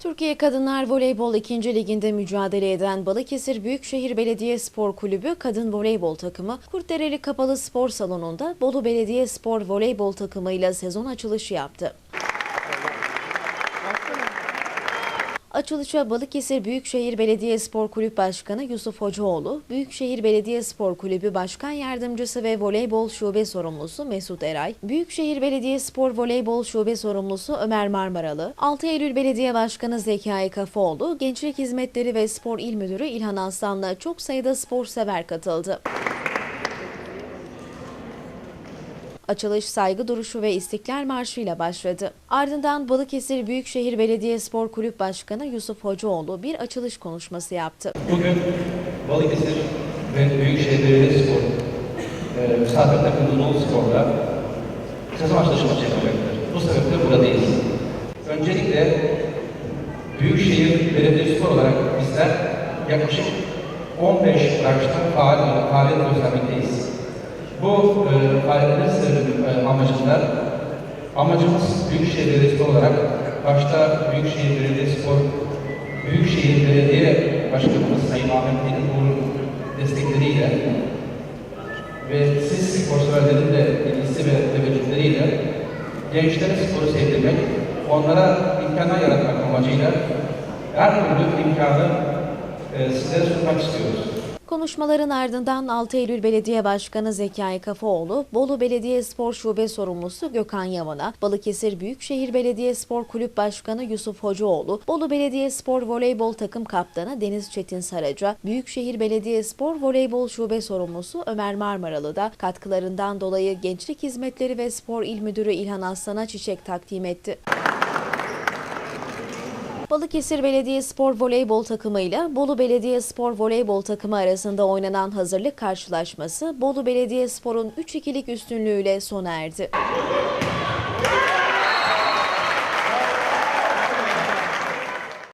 Türkiye Kadınlar Voleybol 2. Liginde mücadele eden Balıkesir Büyükşehir Belediye Spor Kulübü kadın voleybol takımı Kurtdereli Kapalı Spor Salonu'nda Bolu Belediye Spor Voleybol takımıyla sezon açılışı yaptı. Açılışa Balıkesir Büyükşehir Belediye Spor Kulüp Başkanı Yusuf Hocaoğlu, Büyükşehir Belediye Spor Kulübü Başkan Yardımcısı ve Voleybol Şube Sorumlusu Mesut Eray, Büyükşehir Belediye Spor Voleybol Şube Sorumlusu Ömer Marmaralı, 6 Eylül Belediye Başkanı Zekai Kafaoğlu, Gençlik Hizmetleri ve Spor İl Müdürü İlhan Aslan'la çok sayıda spor sever katıldı. Açılış saygı duruşu ve İstiklal Marşı ile başladı. Ardından Balıkesir Büyükşehir Belediye Spor Kulüp Başkanı Yusuf Hocaoğlu bir açılış konuşması yaptı. Bugün Balıkesir ve Büyükşehir Belediyespor e, misafir takımı Dolu Spor'la sezon açılışı maçı yapacaktır. Bu sebeple buradayız. Öncelikle Büyükşehir Belediyespor olarak bizler yaklaşık 15 branştan faal, faaliyet göstermekteyiz. Bu e, faaliyetlerin sebebi, e, amacında amacımız Büyükşehir Belediyespor olarak başta Büyükşehir Belediyespor Büyükşehir Belediye Başkanımız Sayın Ahmet Deniz Uğur'un destekleriyle ve siz spor severlerin de ilgisi ve teveccühleriyle gençlere sporu sevdirmek, onlara imkanlar yaratmak amacıyla her türlü imkanı e, sizlere sunmak istiyoruz. Konuşmaların ardından 6 Eylül Belediye Başkanı Zekai Kafaoğlu, Bolu Belediye Spor Şube Sorumlusu Gökhan Yaman'a, Balıkesir Büyükşehir Belediye Spor Kulüp Başkanı Yusuf Hocaoğlu, Bolu Belediye Spor Voleybol Takım Kaptanı Deniz Çetin Saraca, Büyükşehir Belediye Spor Voleybol Şube Sorumlusu Ömer Marmaralı da katkılarından dolayı Gençlik Hizmetleri ve Spor İl Müdürü İlhan Aslan'a çiçek takdim etti. Balıkesir Belediye Spor Voleybol takımı ile Bolu Belediye Spor Voleybol takımı arasında oynanan hazırlık karşılaşması Bolu Belediye Spor'un 3-2'lik üstünlüğüyle sona erdi.